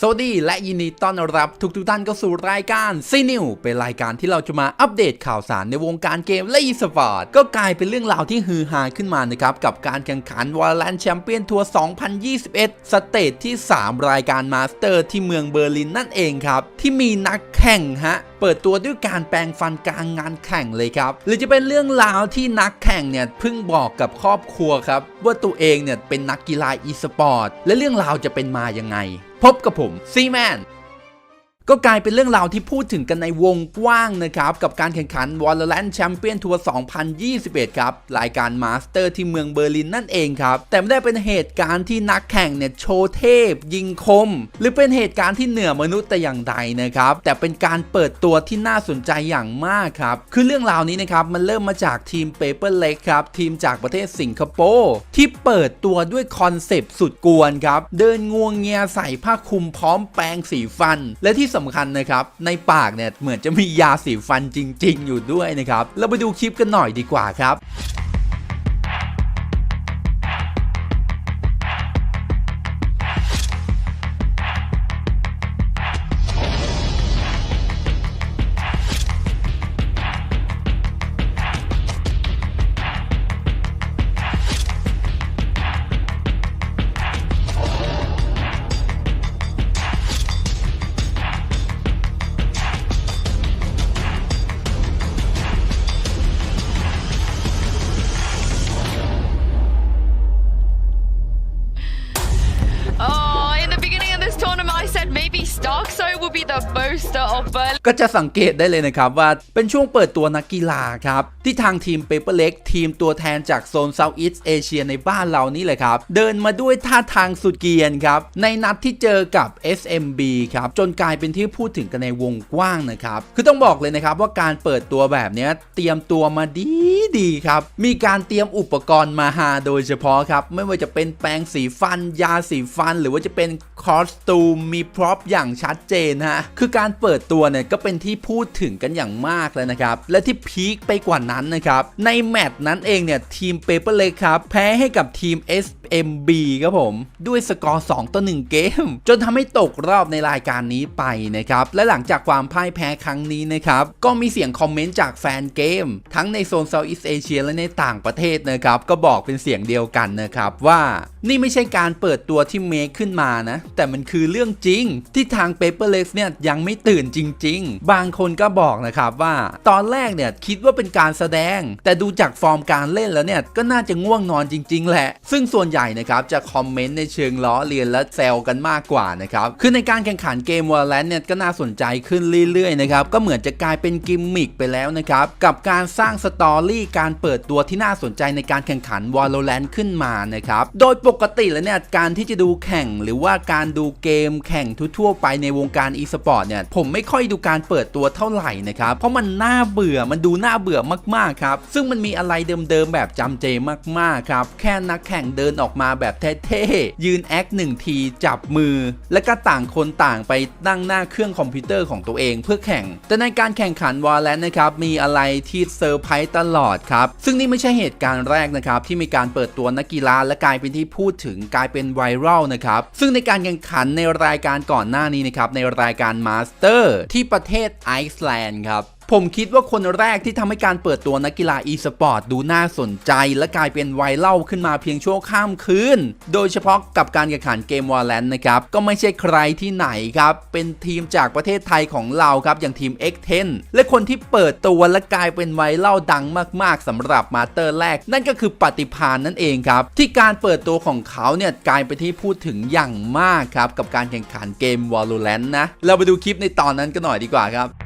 สวัสดีและยินดีต้อนรับทุกทุกท่านเข้าสู่รายการซีนิวเป็นรายการที่เราจะมาอัปเดตข่าวสารในวงการเกมและอีสปอร์ตก็กลายเป็นเรื่องราวที่ฮือฮาขึ้นมานะครับ กับการแข่งขันวอลเลนแชมเปี้ยนทัวร์2021 สเตจที่ 3 รายการมาสเตอร์ที่เมืองเบอร์ลินนั่นเองครับ ที่มีนักแข่งฮะเปิดตัวด้วยการแปลงฟันกลางงานแข่งเลยครับ หรือจะเป็นเรื่องราวที่นักแข่งเนี่ยเพิ่งบอกกับครอบครัวครับ ว่าตัวเองเนี่ยเป็นนักกีฬาอีสปอร์ตและเรื่องราวจะเป็นมายังไง พบกับผมซีแมน ก็กลายเป็นเรื่องราวที่พูดถึงกันในวงกว้างนะครับ กับการแข่งขัน Valorant Champion Tour 2021 ครับ รายการมาสเตอร์ที่เมืองเบอร์ลินนั่นเองครับ แต่ไม่ได้เป็นเหตุการณ์ที่นักแข่งเนี่ยโชว์เทพ ยิงคม หรือเป็นเหตุการณ์ที่เหนือมนุษย์แต่อย่างใดนะครับ แต่เป็นการเปิดตัวที่น่าสนใจอย่างมากครับ คือเรื่องราวนี้นะครับ มันเริ่มมาจากทีม Paper Lake ครับ ทีมจากประเทศสิงคโปร์ที่เปิดตัวด้วยคอนเซปต์สุดกวนครับ เดินงวงเงียใส่ผ้าคลุมพร้อมแปรงสีฟัน และที่สำคัญนะครับ ในปากเนี่ยเหมือนจะมียาสีฟันจริง ๆ อยู่ด้วยนะครับ เราไปดูคลิปกันหน่อยดีกว่าครับ ก็จะสังเกตได้เลยนะครับว่าเป็นช่วงเปิดตัวนักกีฬาครับ ที่ทางทีม Paper l e g ทีมตัวแทนจากโซน Southeast Asia ในบ้านเรานี่แหละครับ เดินมาด้วยท่าทางสุดเกียนครับ ในนัดที่เจอกับ SMB ครับ จนกลายเป็นที่พูดถึงกันในวงกว้างนะครับ คือต้องบอกเลยนะครับว่าการเปิดตัวแบบนี้เตรียมตัวมาดีดีครับ มีการเตรียมอุปกรณ์มาหาโดยเฉพาะครับ ไม่ว่าจะเป็นแปรงสีฟัน ยาสีฟัน หรือว่าจะเป็นคอสตูมมีพร็อพอย่างชัดเจนฮะคือการเปิดตัวเนี่ยก็็เป็นที่พูดถึงกันอย่างมากเลยนะครับ และที่พีคไปกว่านั้นนะครับ ในแมตช์นั้นเองเนี่ย ทีม Paper l e g ครับ แพ้ให้กับทีม SMB ครับผม ด้วยสกอร์ 2 ต่อ 1 เกม จนทำให้ตกรอบในรายการนี้ไปนะครับ และหลังจากความพ่ายแพ้ครั้งนี้นะครับ ก็มีเสียงคอมเมนต์จากแฟนเกม ทั้งในโซน Southeast Asia และในต่างประเทศนะครับ ก็บอกเป็นเสียงเดียวกันนะครับว่านี่ไม่ใช่การเปิดตัวที่เมคขึ้นมานะ แต่มันคือเรื่องจริง ที่ทาง Paper l e x เนี่ยยังไม่ตื่นจริงบางคนก็บอกนะครับว่าตอนแรกเนี่ยคิดว่าเป็นการแสดง แต่ดูจากฟอร์มการเล่นแล้วเนี่ยก็น่าจะง่วงนอนจริง ๆ แหละ ซึ่งส่วนใหญ่นะครับจะคอมเมนต์ในเชิงล้อเลียนและแซวกันมากกว่านะครับคือในการแข่งขันเกม Valorant เนี่ยก็น่าสนใจขึ้นเรื่อยๆนะครับก็เหมือนจะกลายเป็นกิมมิคไปแล้วนะครับกับการสร้างสตอรี่การเปิดตัวที่น่าสนใจในการแข่งขัน Valorant ขึ้นมานะครับโดยปกติแล้วเนี่ยการที่จะดูแข่งหรือว่าการดูเกมแข่งทั่วๆไปในวงการ e-sport เนี่ยผมไม่ค่อยดูการการเปิดตัวเท่าไหร่นะครับ เพราะมันน่าเบื่อมันดูน่าเบื่อมากๆครับ ซึ่งมันมีอะไรเดิมๆแบบจำเจมากๆครับ แค่นักแข่งเดินออกมาแบบเท่ๆ ยืนแอคหนึ่งทีจับมือ แล้วก็ต่างคนต่างไปนั่งหน้าเครื่องคอมพิวเตอร์ของตัวเองเพื่อแข่ง แต่ในการแข่งขันวอลเลนนะครับมีอะไรที่เซอร์ไพรส์ตลอดครับซึ่งนี่ไม่ใช่เหตุการณ์แรกนะครับที่มีการเปิดตัวนักกีฬาและกลายเป็นที่พูดถึงกลายเป็นไวรัลนะครับซึ่งในการแข่งขันในรายการก่อนหน้านี้นะครับในรายการมาสเตอร์ที่ประเทศไอซ์แลนด์ครับ ผมคิดว่าคนแรกที่ทำให้การเปิดตัวนักกีฬา e-sport ดูน่าสนใจ และกลายเป็นไวรัลขึ้นมาเพียงชั่วข้ามคืน โดยเฉพาะกับการแข่งขันเกม Valorant นะครับ ก็ไม่ใช่ใครที่ไหนครับ เป็นทีมจากประเทศไทยของเราครับ อย่างทีม X10 และคนที่เปิดตัวและกลายเป็นไวรัลดังมาก ๆสำหรับมาสเตอร์แรก นั่นก็คือปฏิพานนั่นเองครับ ที่การเปิดตัวของเขาเนี่ยกลายเป็นที่พูดถึงอย่างมากครับกับการแข่งขันเกม Valorant นะเราไปดูคลิปในตอนนั้นกันหน่อยดีกว่าครับ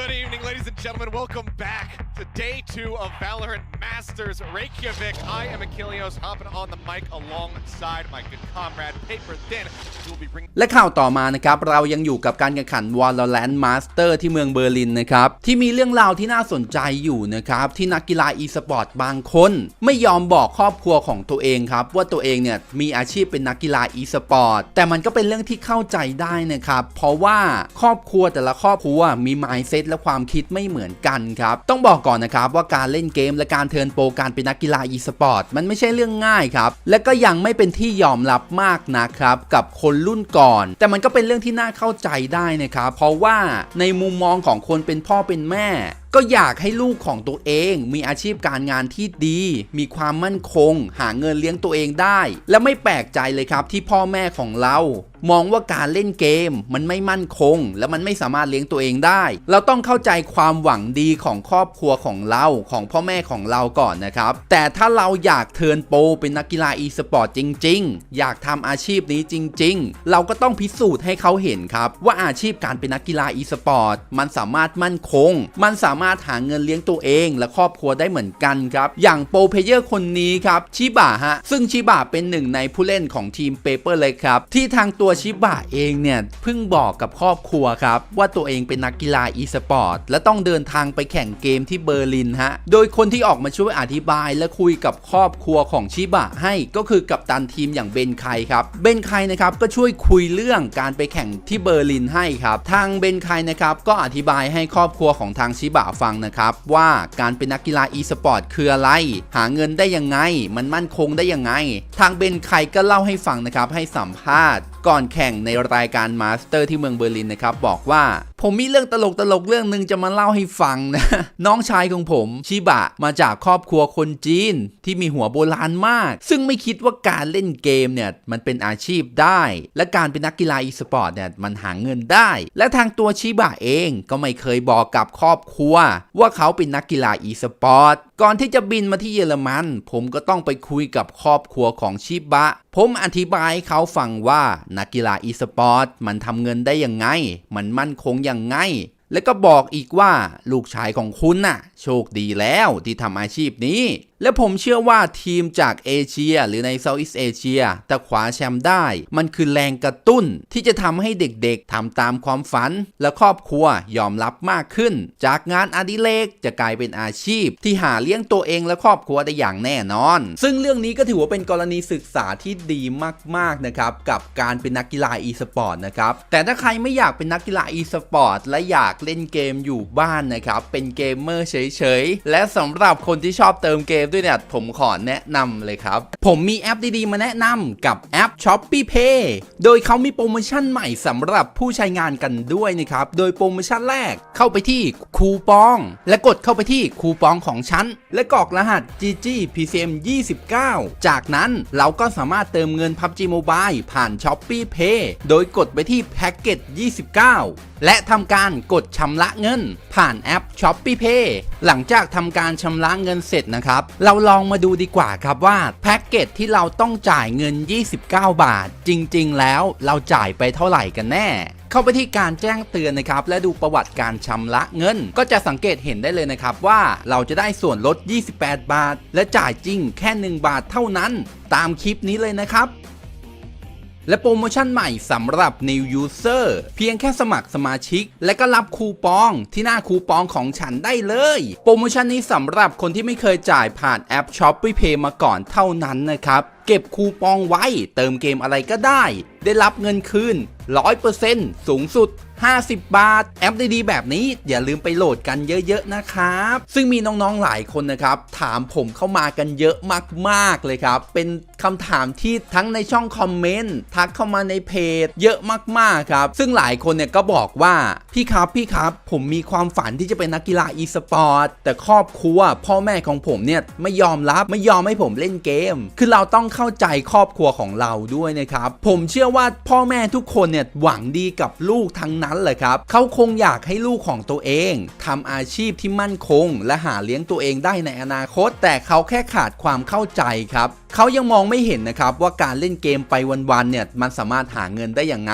Good evening, ladies and gentlemen. Welcome back to day two of Valorant Masters Reykjavik. I am Achilleos, hopping on the mic alongside my good comrade Paper Thin, และข่าวต่อมานะครับ เรายังอยู่กับการแข่งขัน Valorant Master ที่เมืองเบอร์ลินนะครับ ที่มีเรื่องราวที่น่าสนใจอยู่นะครับ ที่นักกีฬา e-sport บางคน ไม่ยอมบอกครอบครัวของตัวเองครับ ว่าตัวเองเนี่ยมีอาชีพเป็นนักกีฬา e-sport แต่มันก็เป็นเรื่องที่เข้าใจได้นะครับ เพราะว่าครอบครัวแต่ละครอบครัวมี mindset และความคิดไม่เหมือนกันครับ ต้องบอกก่อนนะครับว่าการเล่นเกมและการเทิร์นโปรการเป็นนักกีฬา e-sport มันไม่ใช่เรื่องง่ายครับ และก็ยังไม่เป็นที่ยอมรับมากนะครับกับคนรุ่นก่อน แต่มันก็เป็นเรื่องที่น่าเข้าใจได้นะครับ เพราะว่าในมุมมองของคนเป็นพ่อเป็นแม่ก็อยากให้ลูกของตัวเอง มีอาชีพการงานที่ดี มีความมั่นคง หาเงินเลี้ยงตัวเองได้ และไม่แปลกใจเลยครับที่พ่อแม่ของเรามองว่าการเล่นเกมมันไม่มั่นคง และมันไม่สามารถเลี้ยงตัวเองได้ เราต้องเข้าใจความหวังดีของครอบครัวของเราของพ่อแม่ของเราก่อนนะครับ แต่ถ้าเราอยากเทิร์นโปรเป็นนักกีฬา e-sport จริง ๆ อยากทำอาชีพนี้จริง ๆ เราก็ต้องพิสูจน์ให้เขาเห็นครับ ว่าอาชีพการเป็นนักกีฬา e-sport มันสามารถมั่นคง มันสาามารถหาเงินเลี้ยงตัวเอง และครอบครัวได้เหมือนกันครับ อย่างโปรเพเยอร์คนนี้ครับชิบะฮะ ซึ่งชิบะเป็นหนึ่งในผู้เล่นของทีมเปเปอร์เลยครับ ที่ทางตัวชิบะเองเนี่ย เพิ่งบอกกับครอบครัวครับ ว่าตัวเองเป็นนักกีฬา e-sport และต้องเดินทางไปแข่งเกมที่เบอร์ลินฮะ โดยคนที่ออกมาช่วยอธิบายและคุยกับครอบครัวของชิบะให้ก็คือกับตันทีมอย่างเบนไคครับเบนไคนะครับก็ช่วยคุยเรื่องการไปแข่งที่เบอร์ลินให้ครับทางเบนไคนะครับก็อธิบายให้ครอบครัวของทางชิบะฟังนะครับ ว่าการเป็นนักกีฬา e-sport คืออะไร หาเงินได้ยังไง มันมั่นคงได้ยังไง ทางเบนไคก็เล่าให้ฟังนะครับให้สัมภาษณ์ ก่อนแข่งในรายการมาสเตอร์ที่เมืองเบอร์ลินนะครับ บอกว่าผมมีเรื่องตลกตลกๆเรื่องหนึ่งจะมาเล่าให้ฟังนะ น้องชายของผมชิบะมาจากครอบครัวคนจีนที่มีหัวโบราณมาก ซึ่งไม่คิดว่าการเล่นเกมเนี่ย มันเป็นอาชีพได้ และการเป็นนักกีฬาอีสปอร์ตเนี่ย มันหาเงินได้ และทางตัวชิบะเองก็ไม่เคยบอกกับครอบครัว ว่าเขาเป็นนักกีฬาอีสปอร์ต ก่อนที่จะบินมาที่เยอรมัน ผมก็ต้องไปคุยกับครอบครัวของชิบะ ผมอธิบายให้เขาฟังว่านักกีฬาอีสปอร์ตมันทำเงินได้ยังไง มันมั่นคงยังไง แล้วก็บอกอีกว่าลูกชายของคุณน่ะโชคดีแล้วที่ทำอาชีพนี้ และผมเชื่อว่าทีมจากเอเชียหรือในเซาท์อีสเอเชียแต่ขวาแชมป์ได้ มันคือแรงกระตุ้นที่จะทำให้เด็กๆทำตามความฝัน และครอบครัวยอมรับมากขึ้น จากงานอดิเรกจะกลายเป็นอาชีพ ที่หาเลี้ยงตัวเองและครอบครัวได้อย่างแน่นอน ซึ่งเรื่องนี้ก็ถือว่าเป็นกรณีศึกษาที่ดีมากๆนะครับกับการเป็นนักกีฬา e-sport นะครับแต่ถ้าใครไม่อยากเป็นนักกีฬา e-sport และอยากเล่นเกมอยู่บ้านนะครับเป็นเกมเมอร์เฉยๆ และสำหรับคนที่ชอบเติมเกมด้วยเนี่ย ผมขอแนะนำเลยครับ ผมมีแอปดีๆ มาแนะนำกับแอป s h o p e e Pay โดยเขามีโปรโมชั่นใหม่สำหรับผู้ใช้งานกันด้วยนะครับ โดยโปรโมชั่นแรกเข้าไปที่คูปอง และกดเข้าไปที่คูปองของฉันและกรอกรหัส GG PCM 29 จากนั้นเราก็สามารถเติมเงิน PUBG Mobile ผ่าน s h o p e e Pay โดยกดไปที่แพ็กเกจ29และทำการกดชำระเงิน ผ่านแอป s h o p e e Pay หลังจากทำการชำระเงินเสร็จนะครับ เราลองมาดูดีกว่าครับว่าแพ็กเกจที่เราต้องจ่ายเงิน 29 บาท จริง ๆ แล้วเราจ่ายไปเท่าไหร่กันแน่เข้าไปที่การแจ้งเตือนนะครับ และดูประวัติการชำระเงิน ก็จะสังเกตเห็นได้เลยนะครับว่าเราจะได้ส่วนลด 28 บาท และจ่ายจริงแค่ 1 บาทเท่านั้น ตามคลิปนี้เลยนะครับ และโปรโมชั่นใหม่สำหรับ New User เพียงแค่สมัครสมาชิก และก็รับคูปองที่หน้าคูปองของฉันได้เลย โปรโมชั่นนี้สำหรับคนที่ไม่เคยจ่ายผ่านแอป Shopee Pay มาก่อนเท่านั้นนะครับ เก็บคูปองไว้ เติมเกมอะไรก็ได้ ได้รับเงินคืน 100%สูงสุด 50 บาท แอปดีๆแบบนี้ อย่าลืมไปโหลดกันเยอะๆนะครับ ซึ่งมีน้องๆหลายคนนะครับ ถามผมเข้ามากันเยอะมากๆเลยครับ เป็นคำถามที่ทั้งในช่องคอมเมนต์ทักเข้ามาในเพจ เยอะมากๆครับ ซึ่งหลายคนเนี่ยก็บอกว่าพี่ครับพี่ครับ ผมมีความฝันที่จะเป็นนักกีฬา e-sport แต่ครอบครัวพ่อแม่ของผมเนี่ยไม่ยอมรับไม่ยอมให้ผมเล่นเกม คือเราต้องเข้าใจครอบครัวของเราด้วยนะครับ ผมเชื่อว่าพ่อแม่ทุกคนเนี่ยหวังดีกับลูกทั้งนั้นเลยครับ เขาคงอยากให้ลูกของตัวเองทำอาชีพที่มั่นคง และหาเลี้ยงตัวเองได้ในอนาคต แต่เขาแค่ขาดความเข้าใจครับเขายังมองไม่เห็นนะครับว่าการเล่นเกมไปวันๆเนี่ยมันสามารถหาเงินได้อย่างไง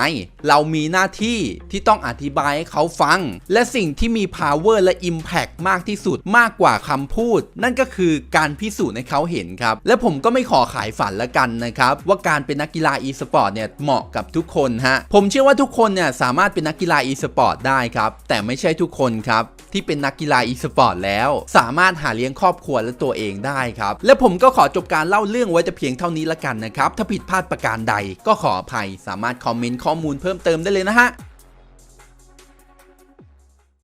เรามีหน้าที่ที่ต้องอธิบายให้เขาฟัง และสิ่งที่มี power และ impact มากที่สุดมากกว่าคำพูด นั่นก็คือการพิสูจน์ให้เขาเห็นครับ และผมก็ไม่ขอขายฝันละกันนะครับว่าการเป็นนักกีฬา e-sport เนี่ยเหมาะกับทุกคนฮะผมเชื่อว่าทุกคนเนี่ยสามารถเป็นนักกีฬา e-sport ได้ครับแต่ไม่ใช่ทุกคนครับ ที่เป็นนักกีฬาอีสปอร์ตแล้ว สามารถหาเลี้ยงครอบครัวและตัวเองได้ครับ และผมก็ขอจบการเล่าเรื่องไว้แต่เพียงเท่านี้ละกันนะครับ ถ้าผิดพลาดประการใดก็ขออภัย สามารถคอมเมนต์ข้อมูลเพิ่มเติมได้เลยนะฮะ